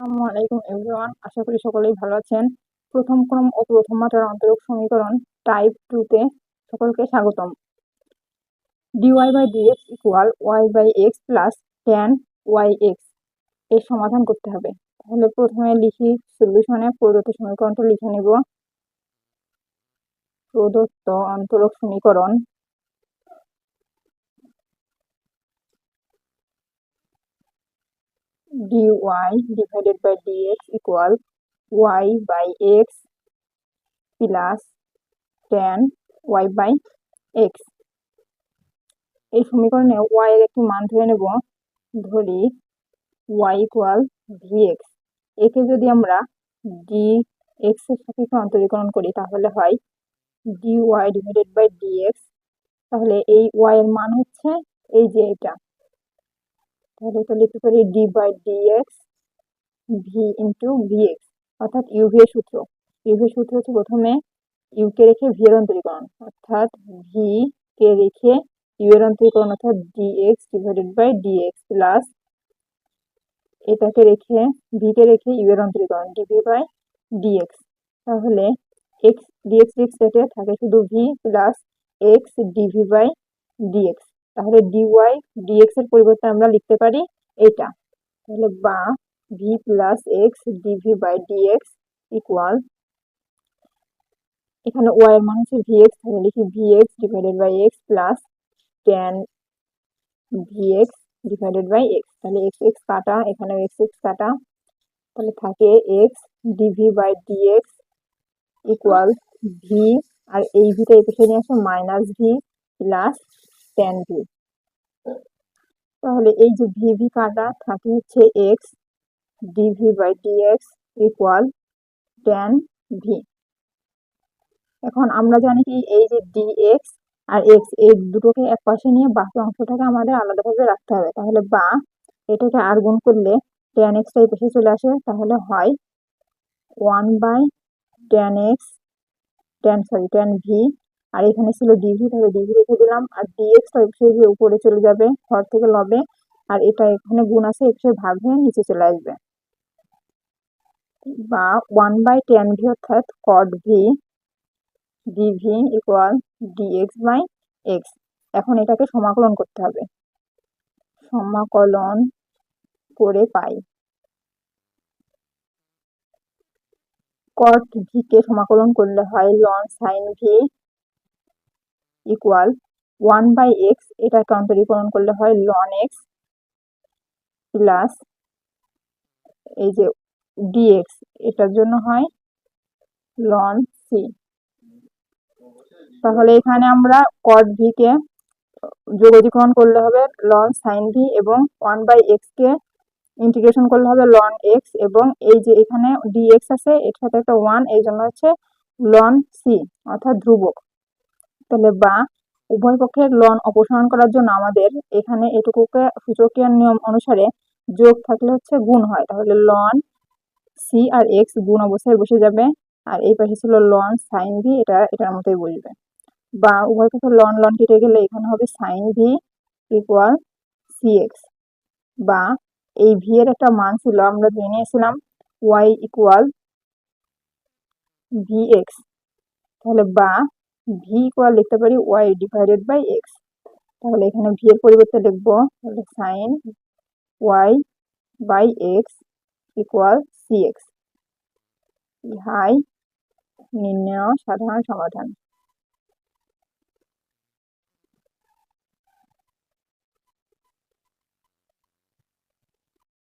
আসসালামু আলাইকুম এভরিওয়ান, আশা করি সকলেই ভালো আছেন। প্রথম ক্রম ও প্রথম মাত্রার অন্তরক সমীকরণ টাইপ টুতে সকলকে স্বাগতম। Dy by dx equal y by x plus ten y এক্সের সমাধান করতে হবে। তাহলে প্রথমে লিখি সলিউশনে প্রদত্ত সমীকরণটা লিখে নেব। প্রদত্ত অন্তরক সমীকরণ dy divided by dx equal y by x plus tan y by x. এই সমীকরণে y এর একটি মান ধরে নেব, ধরি y ইকুয়াল vx একে যদি আমরা dx এর সাপেক্ষে অন্তরীকরণ করি, তাহলে হয় dy ডিভাইডেড বাই dx. তাহলে এই y এর মান হচ্ছে এই যে এটা। তাহলে এটা লিখতে পারি d by d x v into v x অর্থাৎ ইউভি এর সূত্র। ইউভি এর সূত্র হচ্ছে প্রথমে ইউ কে রেখে ভি এর অন্তরীকরণ, অর্থাৎ ভি কে রেখে ইউ এর অন্তরীকরণ, অর্থাৎ d x divided by d x plus এটাকে রেখে ভি কে রেখে ইউ এর অন্তরীকরণ ডিভি বাই ডিএক্স তাহলে এক্স ডিএক্স এক্স কেটে থাকে শুধু v plus x dv by dx তাহলে ডিওয়াই ডিএক্স এর পরিবর্তে আমরা লিখতে পারি এটা তাহলে বা v plus x dv by dx equal এখানে ওয়াই এর মান হচ্ছে ভি এক্স তাহলে লিখি v x divided by x plus ten v x divided by x তাহলে এক্স এক্স কাটা এখানে এক্স এক্স কাটা। তাহলে থাকে x dv by dx equal v আর এই ভিটা এই পেছনে আসো minus v plus ten v তাহলে এই যে ভিভি কাটা, থাকে হচ্ছে x dv by dx equal ten v এখন আমরা জানি কি এই যে ডিএক্স আর এক্স এই দুটোকে এক পাশে নিয়ে বাকি অংশটাকে আমাদের আলাদাভাবে রাখতে হবে। তাহলে বা এটাকে আর গুণ করলে টেন এক্সটা এই পাশে চলে আসে, তাহলে হয় one by ten x ten sorry ten v আর এখানে ছিল ডিভি, তাহলে ডিভি রেখে দিলাম। আর ডিএক্স যে উপরে চলে যাবে, ঘর থেকে লবে। আর এটা এখানে গুণ আছে এক্সের ভাগ হয়ে নিচে চলে আসবে। বা ওয়ান বাই টেন ভি অর্থাৎ কট v dv equal dx by x এখন এটাকে সমাকলন করতে হবে। সমাকলন করে পাই। কট ভিকে সমাকলন করলে হয় loan sine v equal one by x এটাকে অন্তরীকরণ করলে হয় লন এক্স প্লাস এই যে ডিএক্স এটার জন্য হয় লন সি তাহলে এখানে আমরা কট ভিকে যোগজীকরণ করলে হবে লন সাইন ভি এবং ওয়ান বাই এক্স কে ইন্টিগ্রেশন করলে হবে লন এক্স এবং এই যে এখানে ডিএক্স আছে, এর সাথে একটা ওয়ান এই জন্য হচ্ছে লন সি অর্থাৎ ধ্রুবক। তাহলে বা উভয় পক্ষের লন অপসারণ করার জন্য আমাদের এখানে এটুকুকে সূচকীয় নিয়ম অনুসারে যোগ থাকলে হচ্ছে গুণ হয়। তাহলে লন সি আর এক্স গুণ অবস্থায় বসে যাবে আর এই পাশে ছিল লন সাইন ভি এটা, এটার মতোই বসবে। বা উভয় পক্ষে লন লন কেটে গেলে এখানে হবে sine v equal c x বা এই ভি এর একটা মান ছিল, আমরা ধরে নিয়েছিলাম ওয়াই ইকুয়াল ভি এক্স তাহলে বা ভি ইকুয়াল লিখতে পারি ওয়াই ডিভাইডেড বাই এক্স তাহলে এখানে ভি এর পরিবর্তে লিখব তাহলে sine y by x equal c x ইহাই নির্ণয়, সাধারণ সমাধান।